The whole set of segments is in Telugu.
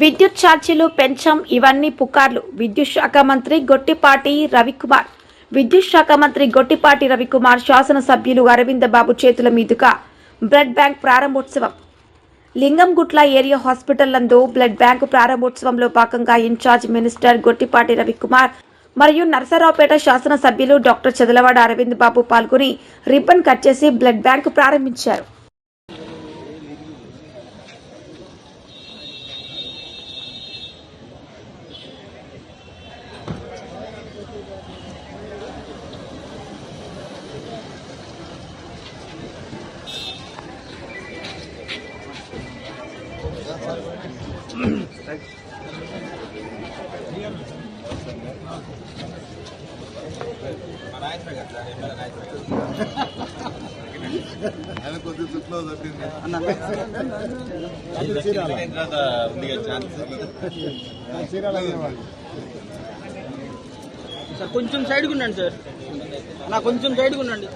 విద్యుత్ ఛార్జీలు పెంచాం ఇవన్నీ పుకార్లు. విద్యుత్ శాఖ మంత్రి గొట్టిపాటి రవికుమార్. విద్యుత్ శాఖ మంత్రి గొట్టిపాటి రవికుమార్ శాసనసభ్యులు అరవింద బాబు చేతుల మీదుగా బ్లడ్ బ్యాంక్ ప్రారంభోత్సవం. లింగంగుట్ల ఏరియా హాస్పిటల్ నందు బ్లడ్ బ్యాంకు ప్రారంభోత్సవంలో భాగంగా ఇన్ఛార్జ్ మినిస్టర్ గొట్టిపాటి రవికుమార్ మరియు నరసరావుపేట శాసనసభ్యులు డాక్టర్ చదలవాడ అరవింద్ బాబు పాల్గొని రిబ్బన్ కట్ చేసి బ్లడ్ బ్యాంకు ప్రారంభించారు. ఆయన కొద్దిగా చుట్లో తప్పింది సార్ కొంచెం సైడ్కి ఉండండి సార్. నా కొంచెం సైడ్కి ఉండండి.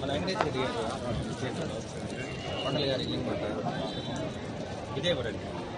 మన వెంకటేశ్వర గారు గారు ఇదే ఎవరండి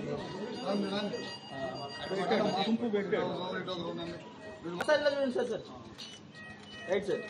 చూడండి sir sir right sir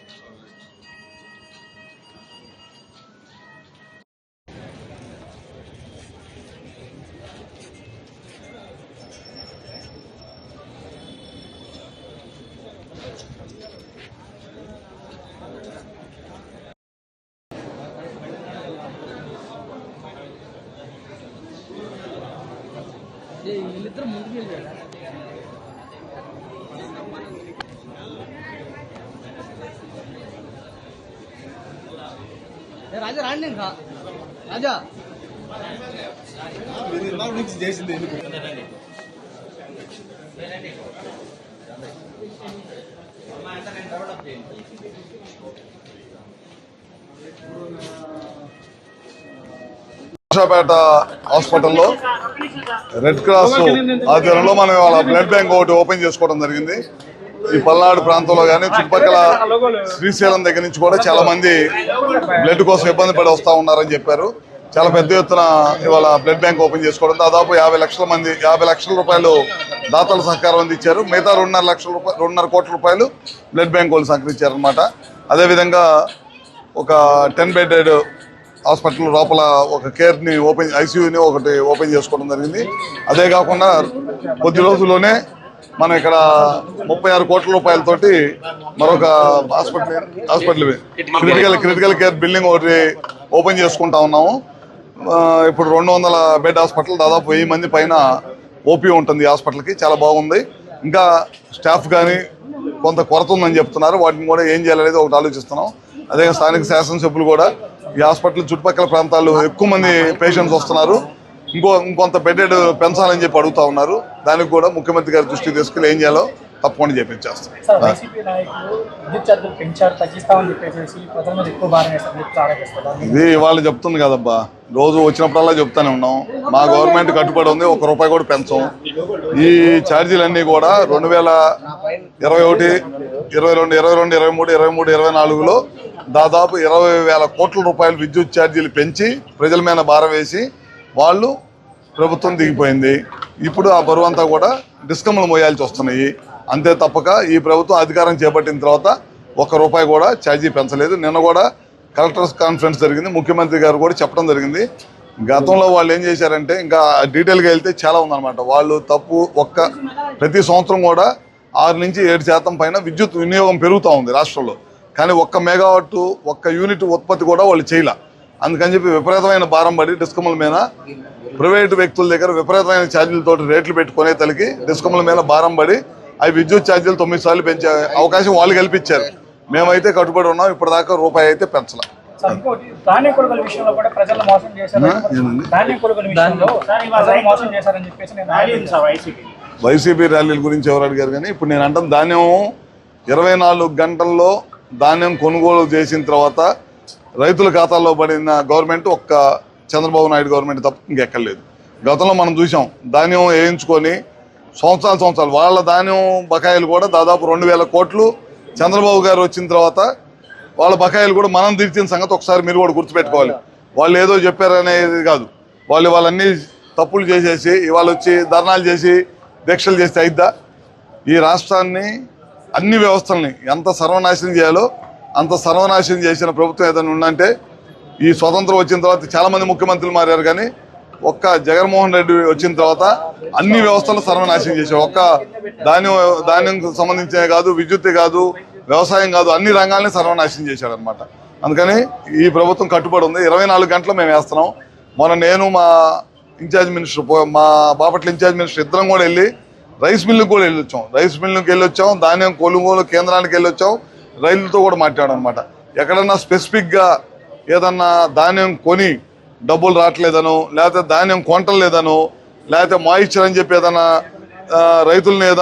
Raja రాండి ఇంకా రాజా నుంచి చేసింది ఎందుకు లక్షపేట హాస్పిటల్లో రెడ్ క్రాస్ ఆధ్వర్యంలో మనం ఇవాళ బ్లడ్ బ్యాంక్ ఒకటి ఓపెన్ చేసుకోవడం జరిగింది. ఈ పల్నాడు ప్రాంతంలో కానీ చుట్టుపక్కల శ్రీశైలం దగ్గర నుంచి కూడా చాలా మంది బ్లడ్ కోసం ఇబ్బంది పడి వస్తా ఉన్నారని చెప్పారు. చాలా పెద్ద ఎత్తున ఇవాళ బ్లడ్ బ్యాంక్ ఓపెన్ చేసుకోవడం దాదాపు యాభై లక్షల మంది యాభై లక్షల రూపాయలు దాతల సహకారం అందించారు. మిగతా రెండున్నర లక్షల రూపాయలు రెండున్నర కోట్ల రూపాయలు బ్లడ్ బ్యాంక్ వాళ్ళు సహకరించారనమాట అదేవిధంగా ఒక టెన్ బెడెడ్ హాస్పిటల్ లోపల ఒక కేర్ని ఓపెన్ ఐసీయూని ఒకటి ఓపెన్ చేసుకోవడం జరిగింది. అదే కాకుండా కొద్ది రోజుల్లోనే మనం ఇక్కడ ముప్పై ఆరు కోట్ల రూపాయలతోటి మరొక hospital hospital critical critical care building ఒకటి ఓపెన్ చేసుకుంటా ఉన్నాము. ఇప్పుడు రెండు వందల బెడ్ హాస్పిటల్ దాదాపు వెయ్యి మంది పైన ఓపీ ఉంటుంది హాస్పిటల్కి. చాలా బాగుంది. ఇంకా స్టాఫ్ కానీ కొంత కొరత ఉందని చెప్తున్నారు. వాటిని కూడా ఏం చేయాలనేది ఒకటి ఆలోచిస్తున్నాం. అదే స్థానిక శాసనసభ్యులు కూడా ఈ హాస్పిటల్ చుట్టుపక్కల ప్రాంతాల్లో ఎక్కువ మంది పేషెంట్స్ వస్తున్నారు. ఇంకో ఇంకొంత బెడెడ్ పెంచాలని చెప్పి అడుగుతా ఉన్నారు. దానికి కూడా ముఖ్యమంత్రి గారి దృష్టికి తీసుకెళ్ళి ఏం చేయాలో తప్పకుండా ఆరోపిస్తారు ఇది ఇవాళ చెప్తుంది కదబ్బా. రోజు వచ్చినప్పుడల్లా చెప్తానే ఉన్నాం. మా గవర్నమెంట్ కట్టుబడి ఉంది ఒక రూపాయి కూడా పెంచం. ఈ ఛార్జీలన్నీ కూడా రెండు వేల ఇరవై ఒకటి ఇరవై రెండు ఇరవై రెండు ఇరవై మూడు ఇరవై మూడు ఇరవై నాలుగులో దాదాపు ఇరవై వేల కోట్ల రూపాయలు విద్యుత్ ఛార్జీలు పెంచి ప్రజల మీద భారం వేసి వాళ్ళు ప్రభుత్వం దిగిపోయింది. ఇప్పుడు ఆ బరువు అంతా కూడా డిస్కమ్లు మోయాల్సి వస్తున్నాయి. అంతే తప్పక ఈ ప్రభుత్వం అధికారం చేపట్టిన తర్వాత ఒక్క రూపాయి కూడా ఛార్జీ పెంచలేదు. నిన్న కూడా కలెక్టర్స్ కాన్ఫరెన్స్ జరిగింది. ముఖ్యమంత్రి గారు కూడా చెప్పడం జరిగింది. గతంలో వాళ్ళు ఏం చేశారంటే ఇంకా డీటెయిల్గా వెళ్తే చాలా ఉందన్నమాట. వాళ్ళు తప్పు ఒక్క ప్రతి సంవత్సరం కూడా ఆరు నుంచి ఏడు శాతం పైన విద్యుత్ వినియోగం పెరుగుతూ ఉంది రాష్ట్రంలో. కానీ ఒక్క మెగావాట్ ఒక్క యూనిట్ ఉత్పత్తి కూడా వాళ్ళు చేయలే. అందుకని చెప్పి విపరీతమైన భారం పడి డిస్కమ్ల మీద ప్రైవేటు వ్యక్తుల దగ్గర విపరీతమైన ఛార్జీలతో రేట్లు పెట్టుకునే తలకి డిస్కమ్ల మీద భారం పడి అవి విద్యుత్ ఛార్జీలు తొమ్మిది సార్లు పెంచే అవకాశం వాళ్ళు కల్పించారు. మేమైతే కట్టుబడి ఉన్నాం ఇప్పటిదాకా రూపాయి అయితే పెంచలే. విషయంలో కూడా ప్రజలు మోసం చేశారని చెప్పేసి నేను వైసీపీ ర్యాలీల గురించి ఎవరు అడిగారు కానీ ఇప్పుడు నేను అంటాను ధాన్యం ఇరవై నాలుగు గంటల్లో ధాన్యం కొనుగోలు చేసిన తర్వాత రైతుల ఖాతాల్లో పడిన గవర్నమెంట్ ఒక్క చంద్రబాబు నాయుడు గవర్నమెంట్ తప్ప ఇంకెక్కర్లేదు. గతంలో మనం చూసాం ధాన్యం వేయించుకొని సంవత్సరాలు సంవత్సరాలు వాళ్ళ ధాన్యం బకాయిలు కూడా దాదాపు రెండు వేల కోట్లు చంద్రబాబు గారు వచ్చిన తర్వాత వాళ్ళ బకాయిలు కూడా మనం తీర్చిన సంగతి ఒకసారి మీరు కూడా గుర్తుపెట్టుకోవాలి. వాళ్ళు ఏదో చెప్పారనేది కాదు. వాళ్ళు వాళ్ళన్నీ తప్పులు చేసేసి ఇవాళ వచ్చి ధర్నాలు చేసి దీక్షలు చేస్తే అయిద్దా? ఈ రాష్ట్రాన్ని అన్ని వ్యవస్థల్ని ఎంత సర్వనాశనం చేయాలో అంత సర్వనాశనం చేసిన ప్రభుత్వం ఏదైనా ఉందంటే ఈ స్వతంత్రం వచ్చిన తర్వాత చాలామంది ముఖ్యమంత్రులు మారారు కానీ ఒక్క జగన్మోహన్ రెడ్డి వచ్చిన తర్వాత అన్ని వ్యవస్థలు సర్వనాశనం చేశారు. ఒక్క ధాన్యం ధాన్యం సంబంధించినవి కాదు విద్యుత్ కాదు వ్యవసాయం కాదు అన్ని రంగాల్ని సర్వనాశనం చేశాడు అనమాట అందుకని ఈ ప్రభుత్వం కట్టుబడి ఉంది. ఇరవై నాలుగు గంటలు మేము వేస్తున్నాం. మొన్న నేను మా ఇన్ఛార్జ్ మినిస్టర్ మా బాపట్ల ఇన్ఛార్జ్ మినిస్టర్ ఇద్దరం కూడా వెళ్ళి రైస్ మిల్లుకి కూడా వెళ్ళి వచ్చాం రైస్ మిల్లుకి వెళ్ళి వచ్చాం ధాన్యం కొనుగోలు కేంద్రానికి వెళ్ళి వచ్చాం రైతులతో కూడా మాట్లాడాం అనమాట ఎక్కడన్నా స్పెసిఫిక్గా ఏదన్నా ధాన్యం కొని డబ్బులు రావట్లేదనో లేకపోతే ధాన్యం కొంటలేదనో లేకపోతే మాయిశ్చర్ అని చెప్పి ఏదన్నా రైతులను ఏదన్నా